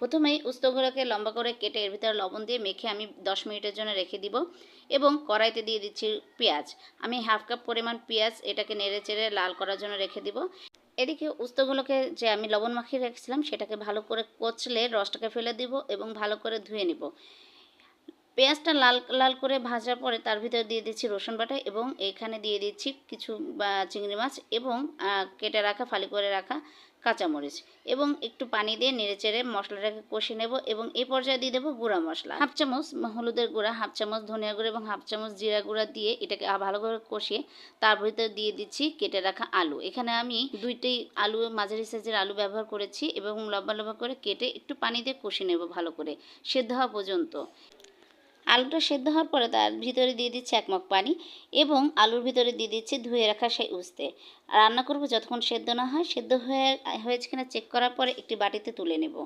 প্রথমেই উস্তগুলোকে লম্বা করে কেটে এর ভিতরে লবণ দিয়ে মেখে আমি দশ মিনিটের জন্য রেখে দিব এবং কড়াইতে দিয়ে দিচ্ছি পেঁয়াজ। আমি হাফ কাপ পরিমাণ পেঁয়াজ এটাকে নেড়ে চেড়ে লাল করার জন্য রেখে দিব। এদিকে উস্তগুলোকে যে আমি লবণ মাখিয়ে রেখেছিলাম সেটাকে ভালো করে কচলে রসটাকে ফেলে দিব এবং ভালো করে ধুয়ে নিব। পেঁয়াজটা লাল লাল করে ভাজার পরে তার ভিতরে দিয়ে দিচ্ছি রসুন বাটা এবং এখানে দিয়ে দিচ্ছি কিছু চিংড়ি মাছ এবং কেটে রাখা, ফালি করে রাখা কাঁচামরিচ এবং একটু পানি দিয়ে নেড়ে চেড়ে মশলাটাকে কষে নেব এবং এই পর্যায়ে দিয়ে দেবো গুঁড়া মশলা। হাফ চামচ হলুদের গুঁড়া, হাফ চামচ ধনিয়া গুঁড়া এবং হাফ চামচ জিরা গুঁড়া দিয়ে এটাকে ভালো করে কষিয়ে তার ভিতরে দিয়ে দিচ্ছি কেটে রাখা আলু। এখানে আমি দুইটাই আলু, মাঝারি সাইজের আলু ব্যবহার করেছি এবং লম্বা লম্বা করে কেটে একটু পানি দিয়ে কষে নেব ভালো করে, সেদ্ধ হওয়া পর্যন্ত। আলুটা সেদ্ধ হওয়ার পরে তার ভিতরে দিয়ে দিচ্ছে এক মগ পানি এবং আলুর ভিতরে দিয়ে দিচ্ছে ধুয়ে রাখা সেই উস্তে। রান্না করব যতক্ষণ সেদ্ধ না হয়, সেদ্ধ হয়ে, হয়েছে কিনা চেক করার পরে একটি বাটিতে তুলে নেব।